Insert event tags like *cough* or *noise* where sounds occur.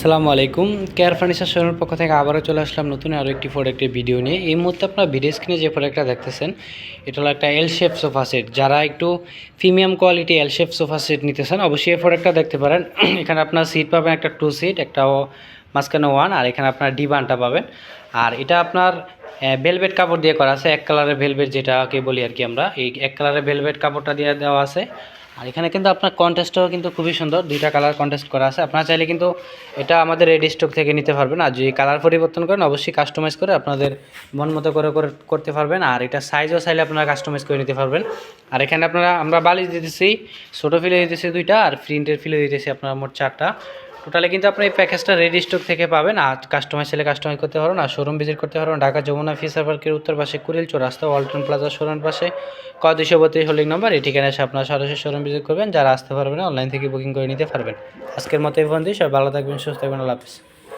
আসসালামু আলাইকুম। Care furniture শোরুমের পক্ষ থেকে আবারও চলে আসলাম নতুন আরও একটি প্রোডাক্টের ভিডিও নিয়ে। এই মুহূর্তে আপনারা ভিডিও স্ক্রিনে যে প্রোডাক্টটা দেখতেছেন, এটা হলো একটা এল শেপ সোফা সেট যারা একটু premium quality L shape sofa set নিতে চান অবশ্যই এই প্রোডাক্টটা দেখতে পারেন। *clears throat* এখানে আপনার সিট পাবেন একটা টু সিট একটা মাঝখানে ওয়ান আর এখানে আপনার ডিবানটা পাবেন। আর এটা আপনার ভেলভেট কাপড় দিয়ে করা আছে, এক কালারের ভেলভেট যেটাকে বলি আর কি আমরা, এই এক কালারের ভেলভেট কাপড়টা দিয়ে দেওয়া আছে। আর এখানে কিন্তু আপনার কন্টেস্টটাও কিন্তু খুবই সুন্দর, দুইটা কালার কন্টেস্ট করা আছে। আপনারা চাইলে কিন্তু এটা আমাদের রেডি স্টক থেকে নিতে পারবেন। আর যদি কালার পরিবর্তন করেন, অবশ্যই কাস্টমাইজ করে আপনাদের মন মতো করে করে করতে পারবেন। আর এটা সাইজও চাইলে আপনারা কাস্টমাইজ করে নিতে পারবেন। আর এখানে আপনারা, আমরা বালিশ দিতেছি, ছোটো ফিলে দিতেছি দুইটা, আর প্রিন্টের ফিলে দিতেছি আপনার মোট চারটা। টোটালি কিন্তু আপনি এই প্যাকেজটা রেডি স্টক থেকে পাবেন। আর কাস্টমার সেলে কাস্টমাইজ করতে পারবেন আর শোরুম ভিজিট করতে পারবেন ঢাকা যমুনা ফিসার পার্কের উত্তর পাশে কুড়িল রাস্তা ওয়ালটন প্লাজা শোরুম পাশে। ক দুশো বত্রিশ হোল্ডিং নম্বর এই ঠিকানা এসে আপনারা সরাসরি শোরুম ভিজিট করবেন। যারা আসতে পারবেন অনলাইন থেকে বুকিং করে নিতে পারবেন। আজকের মতো এই ফোন দিয়ে সবাই ভালো থাকবেন, সুস্থ থাকবেন। আল্লাহ হাফিজ।